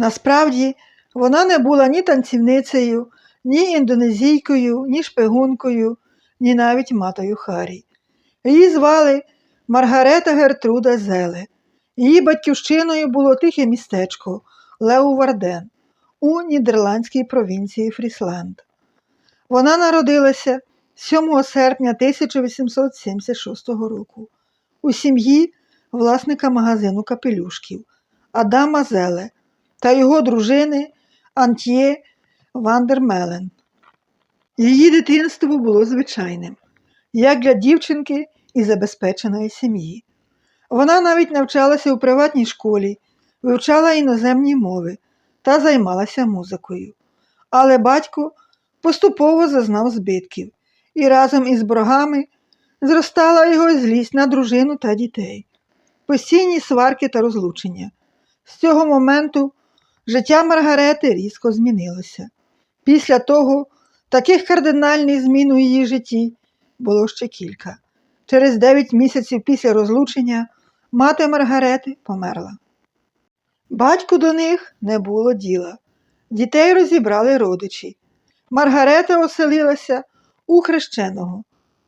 Насправді, вона не була ні танцівницею, ні індонезійкою, ні шпигункою, ні навіть матою Харі. Її звали Маргарета Гертруда Зеле. Її батьківщиною було тихе містечко Леуварден у нідерландській провінції Фрісланд. Вона народилася 7 серпня 1876 року у сім'ї власника магазину капелюшків Адама Зеле та його дружини Антьє Вандермелен. Її дитинство було звичайним, як для дівчинки із забезпеченої сім'ї. Вона навіть навчалася у приватній школі, вивчала іноземні мови та займалася музикою. Але батько поступово зазнав збитків, і разом із боргами зростала його злість на дружину та дітей, постійні сварки та розлучення. З цього моменту життя Маргарети різко змінилося. Після того таких кардинальних змін у її житті було ще кілька. Через дев'ять місяців після розлучення мати Маргарети померла. Батьку до них не було діла. Дітей розібрали родичі. Маргарета оселилася у хрещеного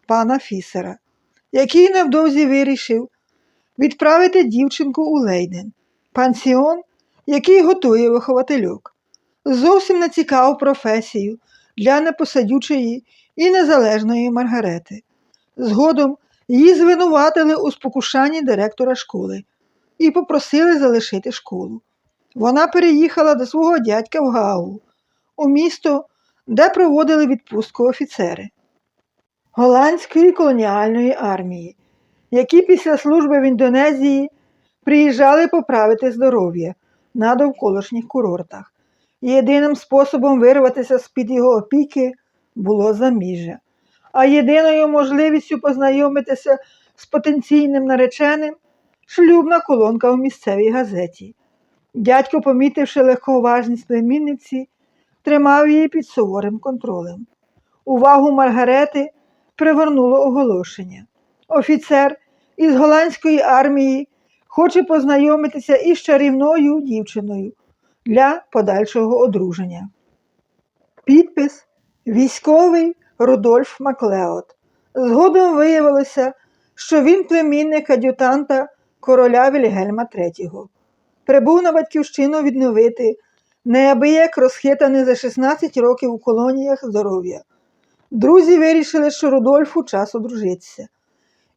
пана Фісера, який невдовзі вирішив відправити дівчинку у Лейден, пансіон, який готує виховательок. Зовсім не цікаву професію для непосадючої і незалежної Маргарети. Згодом її звинуватили у спокушанні директора школи і попросили залишити школу. Вона переїхала до свого дядька в Гаагу, у місто, де проводили відпустку офіцери голландської колоніальної армії, які після служби в Індонезії приїжджали поправити здоров'я на довколишніх курортах. Єдиним способом вирватися з-під його опіки було заміжжя, а єдиною можливістю познайомитися з потенційним нареченим шлюбна колонка у місцевій газеті. Дядько, помітивши легковажність племінниці, тримав її під суворим контролем. Увагу Маргарети привернуло оголошення. Офіцер із голландської армії хоче познайомитися із чарівною дівчиною для подальшого одруження. Підпис Військовий Рудольф Маклеод. Згодом виявилося, що він племінник ад'ютанта короля Вільгельма III. Прибув на батьківщину відновити неабияк розхитане за 16 років у колоніях здоров'я. Друзі вирішили, що Рудольфу час одружитися,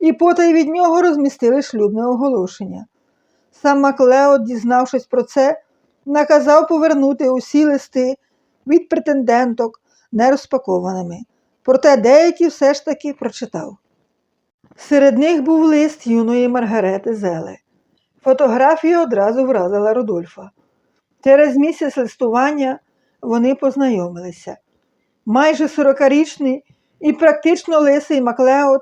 і потай від нього розмістили шлюбне оголошення. Сам Маклеод, дізнавшись про це, наказав повернути усі листи від претенденток нерозпакованими, проте деякі все ж таки прочитав. Серед них був лист юної Маргарети Зеле. Фотографія одразу вразила Рудольфа. Через місяць листування вони познайомилися. Майже 40-річний і практично лисий Маклеод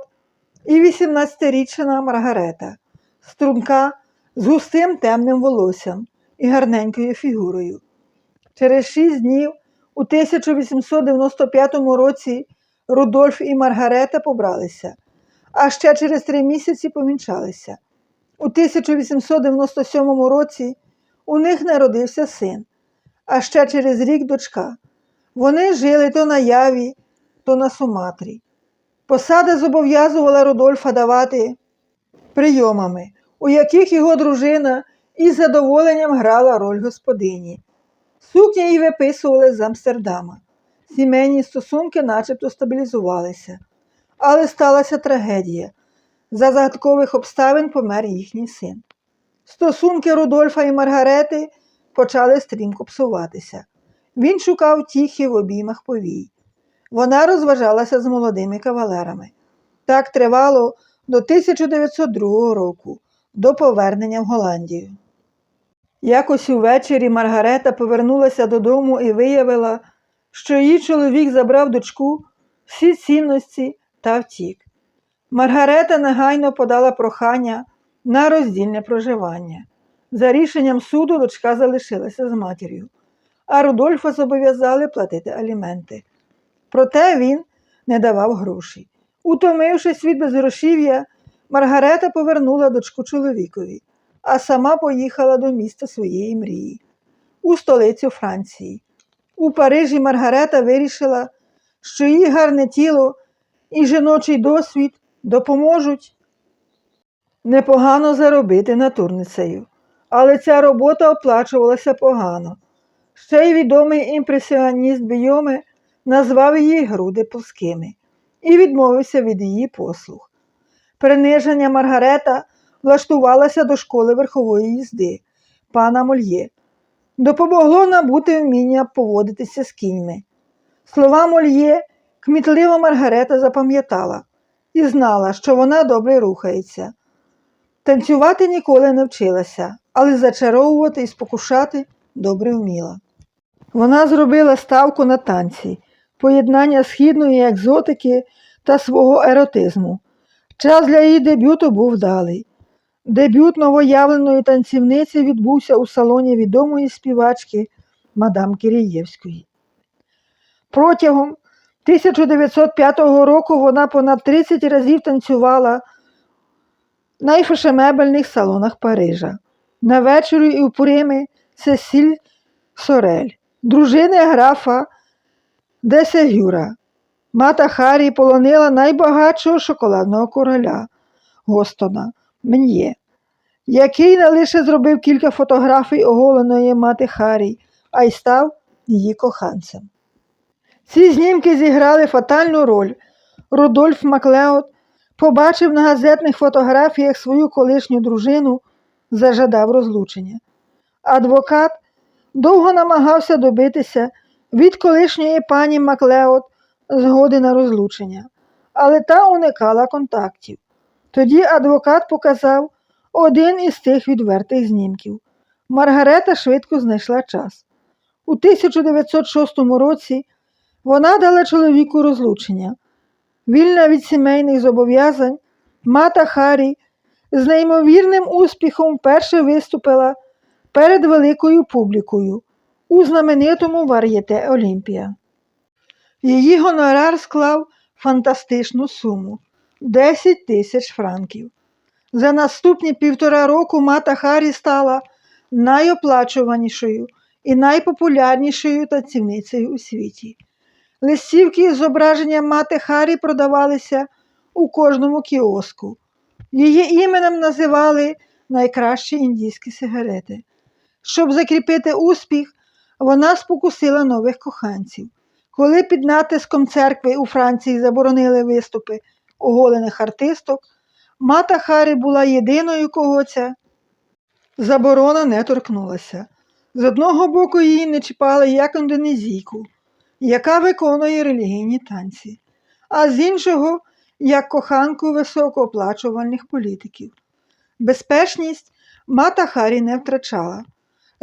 і 18-річна Маргарета, струнка з густим темним волоссям і гарненькою фігурою. Через шість днів у 1895 році Рудольф і Маргарета побралися, а ще через три місяці помінчалися. У 1897 році у них народився син, а ще через рік дочка. Вони жили то на Яві, то на Суматрі. Посада зобов'язувала Рудольфа давати прийомами, у яких його дружина із задоволенням грала роль господині. Сукні їй виписували з Амстердама. Сімейні стосунки начебто стабілізувалися. Але сталася трагедія. За загадкових обставин помер їхній син. Стосунки Рудольфа і Маргарети почали стрімко псуватися. Він шукав тіхи в обіймах повій. Вона розважалася з молодими кавалерами. Так тривало до 1902 року, до повернення в Голландію. Якось увечері Маргарета повернулася додому і виявила, що її чоловік забрав дочку всі цінності та втік. Маргарета негайно подала прохання на роздільне проживання. За рішенням суду дочка залишилася з матір'ю, а Рудольфа зобов'язали платити аліменти. Проте він не давав грошей. Утомившись від безгрошів'я, Маргарета повернула дочку чоловікові, а сама поїхала до міста своєї мрії. у столицю Франції. У Парижі Маргарета вирішила, що її гарне тіло і жіночий досвід допоможуть непогано заробити натурницею. Але ця робота оплачувалася погано. Ще й відомий імпресіоніст Бійоме назвав її груди плоскими і відмовився від її послуг. Приниження Маргарета влаштувалася до школи верхової їзди пана Мольє. Допомогло набути вміння поводитися з кіньми. Слова Мольє кмітлива Маргарета запам'ятала і знала, що вона добре рухається. Танцювати ніколи не вчилася, але зачаровувати і спокушати добре вміла. Вона зробила ставку на танці, поєднання східної екзотики та свого еротизму. Час для її дебюту був вдалий. Дебют новоявленої танцівниці відбувся у салоні відомої співачки мадам Кирієвської. Протягом 1905 року вона понад 30 разів танцювала в найфешенебельних салонах Парижа. На вечорі і у Пуримі Сесіль Сорель, дружини графа Десегюра. Мата Харі полонила найбагатшого шоколадного короля Гостона Мен'є, який не лише зробив кілька фотографій оголеної мати Харі, а й став її коханцем. Ці знімки зіграли фатальну роль. Рудольф Маклеод побачив на газетних фотографіях свою колишню дружину, зажадав розлучення. Адвокат довго намагався добитися від колишньої пані Маклеод згоди на розлучення, але та уникала контактів. Тоді адвокат показав один із тих відвертих знімків. Маргарета швидко знайшла час. У 1906 році вона дала чоловіку розлучення. Вільна від сімейних зобов'язань, мата Харі з неймовірним успіхом вперше виступила перед великою публікою у знаменитому вар'єте Олімпія. Її гонорар склав фантастичну суму 10 тисяч франків. За наступні півтора року мата Харі стала найоплачуванішою і найпопулярнішою танцівницею у світі. Листівки з зображенням мати Харі продавалися у кожному кіоску. Її іменем називали найкращі індійські сигарети. Щоб закріпити успіх, вона спокусила нових коханців. Коли під натиском церкви у Франції заборонили виступи оголених артисток, мата Харі була єдиною, кого ця заборона не торкнулася. З одного боку її не чіпали як індонезійку, яка виконує релігійні танці, а з іншого як коханку високооплачувальних політиків. Безпечність мата Харі не втрачала.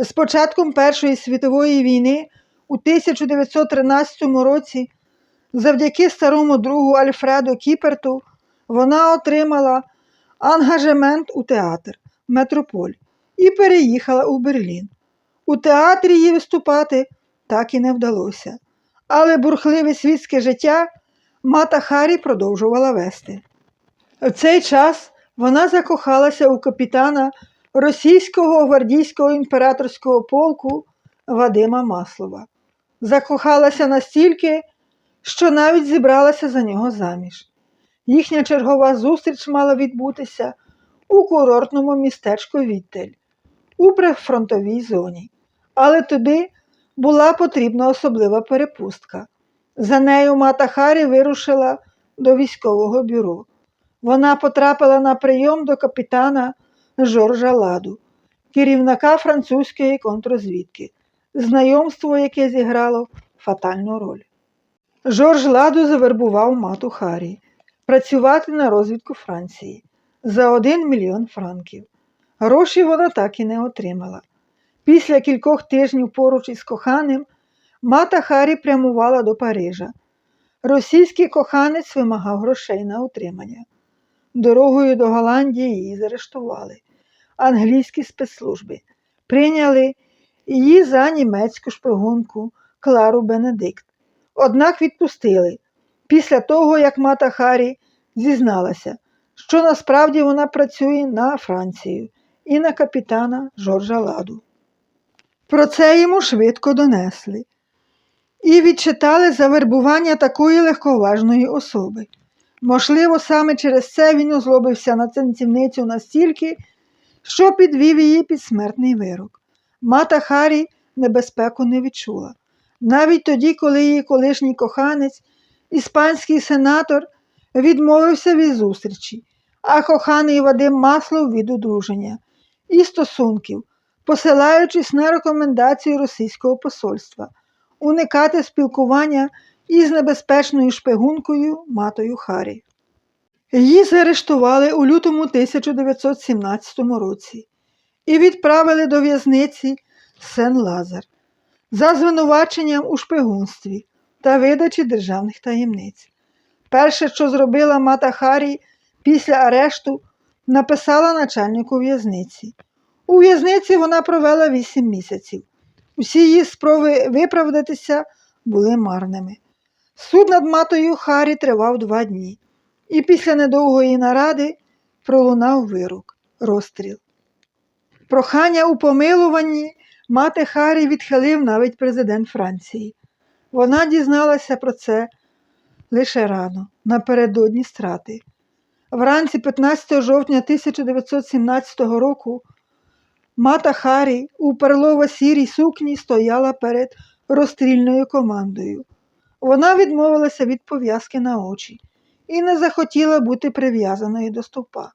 З початком Першої світової війни у 1913 році, завдяки старому другу Альфреду Кіперту, вона отримала ангажемент у театр Метрополь і переїхала у Берлін. У театрі їй виступати так і не вдалося, але бурхливе світське життя мата Харі продовжувала вести. В цей час вона закохалася у капітана російського гвардійського імператорського полку Вадима Маслова. Закохалася настільки, що навіть зібралася за нього заміж. Їхня чергова зустріч мала відбутися у курортному містечку Віттель у прифронтовій зоні. Але туди була потрібна особлива перепустка. За нею мата Харі вирушила до військового бюро. Вона потрапила на прийом до капітана Жоржа Ладу, керівника французької контрозвідки, знайомство, яке зіграло фатальну роль. Жорж Ладу завербував мату Харі працювати на розвідку Франції за один мільйон франків. Гроші вона так і не отримала. Після кількох тижнів поруч із коханим мата Харі прямувала до Парижа. Російський коханець вимагав грошей на утримання. Дорогою до Голландії її заарештували. Англійські спецслужби прийняли її за німецьку шпигунку Клару Бенедикт. Однак відпустили після того, як мата Харі зізналася, що насправді вона працює на Францію і на капітана Жоржа Ладу. Про це йому швидко донесли і відчитали завербування такої легковажної особи. Можливо, саме через це він озлобився на танцівницю настільки, що підвів її під смертний вирок. Мата Харі небезпеку не відчула. Навіть тоді, коли її колишній коханець, іспанський сенатор, відмовився від зустрічі, а коханий Вадим Маслов від одруження і стосунків, посилаючись на рекомендацію російського посольства уникати спілкування із небезпечною шпигункою матою Харі. Її заарештували у лютому 1917 році і відправили до в'язниці Сен-Лазар за звинуваченням у шпигунстві та видачі державних таємниць. Перше, що зробила мата Харі після арешту, написала начальнику в'язниці. У в'язниці вона провела вісім місяців. Усі її спроби виправдатися були марними. Суд над матою Харі тривав два дні, і після недовгої наради пролунав вирок розстріл. Прохання у помилуванні мати Харі відхилив навіть президент Франції. Вона дізналася про це лише рано, напередодні страти. Вранці 15 жовтня 1917 року мата Харі у перлово-сірій сукні стояла перед розстрільною командою. Вона відмовилася від пов'язки на очі і не захотіла бути прив'язаною до стовпа.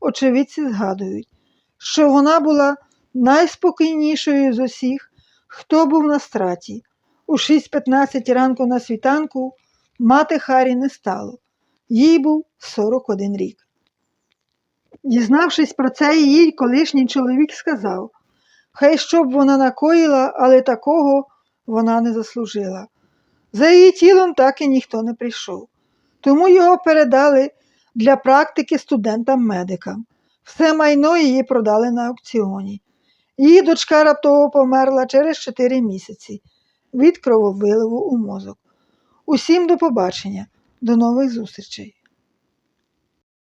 Очевидці згадують, що вона була найспокійнішою з усіх, хто був на страті. У 6.15 ранку на світанку мати Харі не стало. Їй був 41 рік. Дізнавшись про це, її колишній чоловік сказав, хай що б вона накоїла, але такого вона не заслужила. За її тілом так і ніхто не прийшов, тому його передали для практики студентам-медикам. Все майно її продали на аукціоні. Її дочка раптово померла через 4 місяці від крововиливу у мозок. Усім до побачення, до нових зустрічей.